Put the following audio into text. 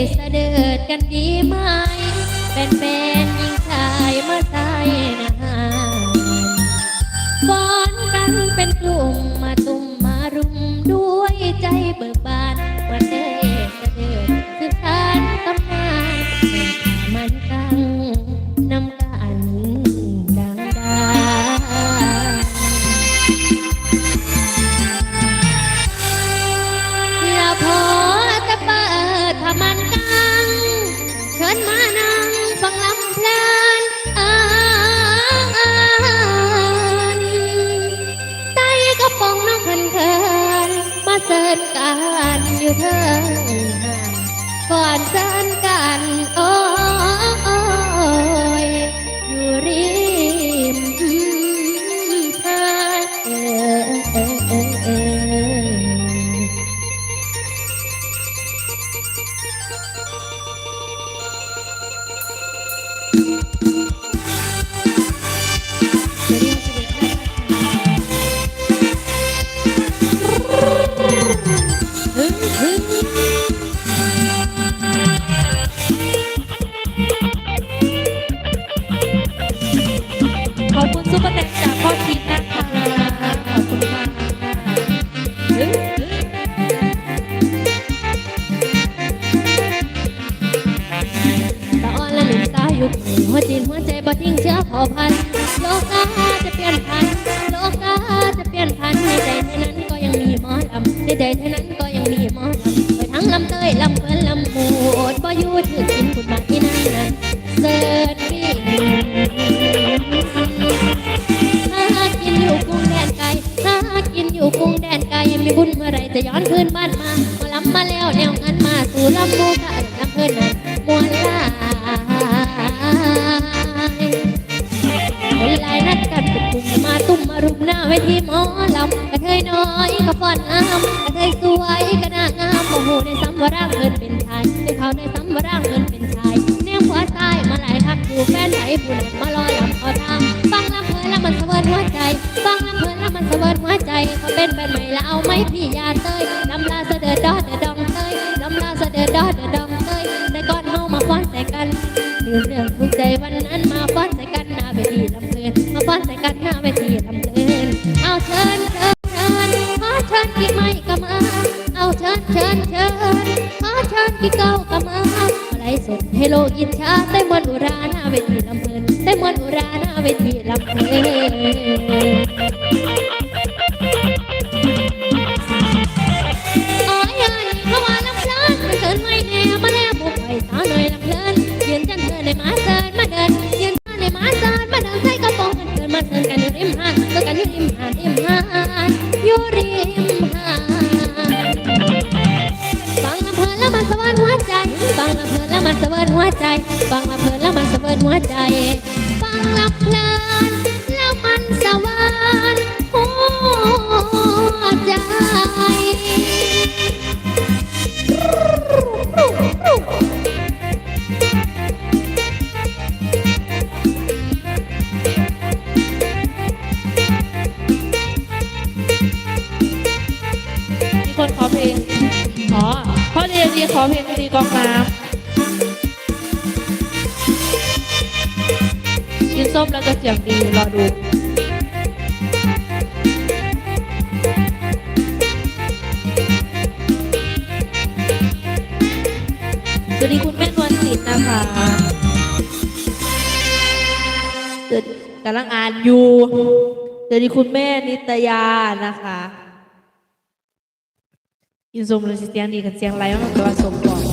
วใจมาเสด็จกันดีไหมเป็นแฟนหญิงชายมา นกันอยู่เทิงห้างก่อนเสิร์นกันโอ้ยอยู่ริมหาดเออเออเออเออ ทิ้งเชื้อเผ่าพันธุ์โลกาจะเปลี่ยนพันธุ์โลกาจะเปลี่ยนพันธุ์ในใจเท่านั้นก็ยังมีหมอลำในใจเท่านั้นก็ยังมีหมอลำไปทั้งลำเตยลำเพิ่นลำปูดบ่อยู่ถือกินคุณมาที่นั่นนะเสิร์ชวิ่งหากินอยู่กรุงแดนไกลหากินอยู่กรุงแดนไกลยังมีบุญเมื่อไรจะย้อนคืนบ้านมามาลำมาแล้วแนวงานมาสู่ลำมูกะ วทีหมอลำกระเทยน้อยก็ฟ้อนงามกระเทยสวยก็น่างามโอ้โหในซ้ำว่าร่างเงินเป็นชายในเขาในซ้ำว่าร่างเงินเป็นชายแนวหัวใต้มาหลายทักอยู่แฟนไหนผู้นั้นมาลอยลำเอาตามฟังลำเพลินแล้วมันสะเวินหัวใจฟังลำเพลินแล้วมันสะเวินหัวใจเขาเป็นแบบใหม่แล้วเอาไหมพี่ยาเตยลำลาเสด็จดอเดอดองเตยลำลาเสด็จดอเดอดองเตยในก้อนเฮามาฟ้อนใส่กันลืมเรื่องทุก เอาเชิญเชิญเชิญขอเชิญกี่เก้าก็มาอะไรสดให้โลกอินชาเต้มวนอุราหน้าเวทีลำเพลินเต้มวนอุราหน้าเวทีลำเพลินอ๋อยเพราว่าลำเพลินมันเกินไม่แน่มาแล้วบุกไปสาวหน่อยลำเลินยืนจันเธอในมาเซินมาเดินยืนในมาเซินมาเดินใส่กระโปรงกันเกินมาเซินกันอยู่ริมหาดเซินกันอยู่ริมหาดริมหาดอยู่ริ มันสะเวิร์นหัวใจ ฟังลำเพลินแล้วมันสะเวิร์นหัวใจ ฟังลำเพลินแล้วมันสะเวิร์นหัวใจมีคนขอเพลงอ๋อพ่อเรียนดีขอเพลงตีกองน้ำ กินส้มแล้วจะเสียงดีรอดูสวัสดีคุณแม่นวลจิตนะคะเกิดกำลังอ่านอยู่สวัสดีคุณแม่นิตยานะคะอินโซมเลยสิเสียงดีกับเสียงไรมันก็ผสมก่อน